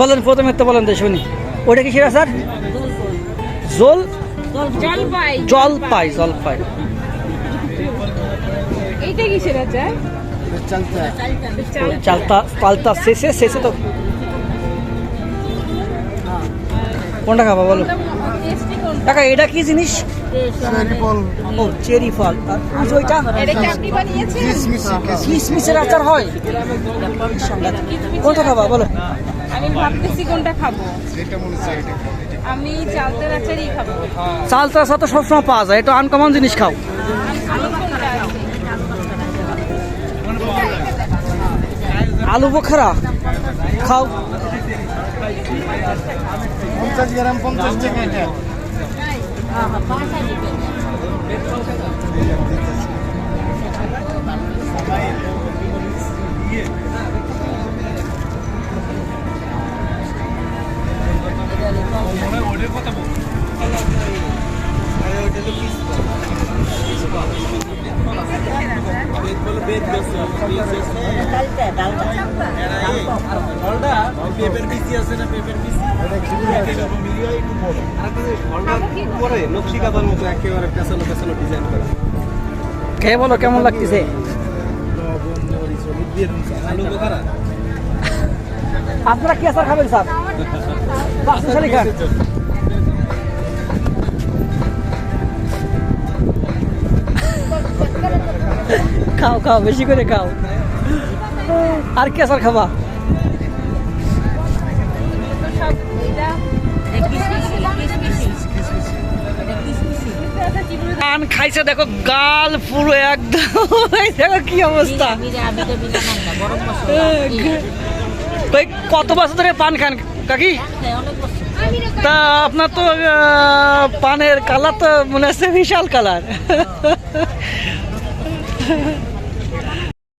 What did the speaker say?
বলেন প্রথমে তো বলেন তো শুনি। ওটা কিসের স্যার? জল? জলপাই। জলপাই জলপাই। এইটা কিসের আচার চাল চালতা পালতা শেষে শেষে তো। কোনটা খাবা বলো। কাকা এটা কি জিনিস? ও চেরি ফল আর আচ্ছা ওইটা? এটা কি আপনি বানিয়েছেন? কিসমিসের আচার হয়? কোনটা খাবা বলো? আমি ভাবতেছি কোনটা খাব। আমি চালতের আচারই খাব। চালতা সাথে সবসময় পাওয়া যায় এটা আনকমন জিনিস খাও। আলু বোখারা খাও। পঞ্চাশ গ্রাম পঞ্চাশ টাকা ডালটা ডালটা এটা নকশি কাঁথার মতো একেবারে পেছানো পেছানো ডিজাইন করা। খেয়ে বলো কেমন লাগতেছে? আপনারা কি আচার খাবেন স্যার? বাসুশালী খান। খাও খাও বেশি করে খাও। আর কি আচার খাবা? পান খাইছে, দেখো গাল পুরো একদম। দেখো কি অবস্থা। কই কত বছর ধরে পান খান কাকি? তা আপনার তো পানের কালার তো মনে হচ্ছে বিশাল কালার।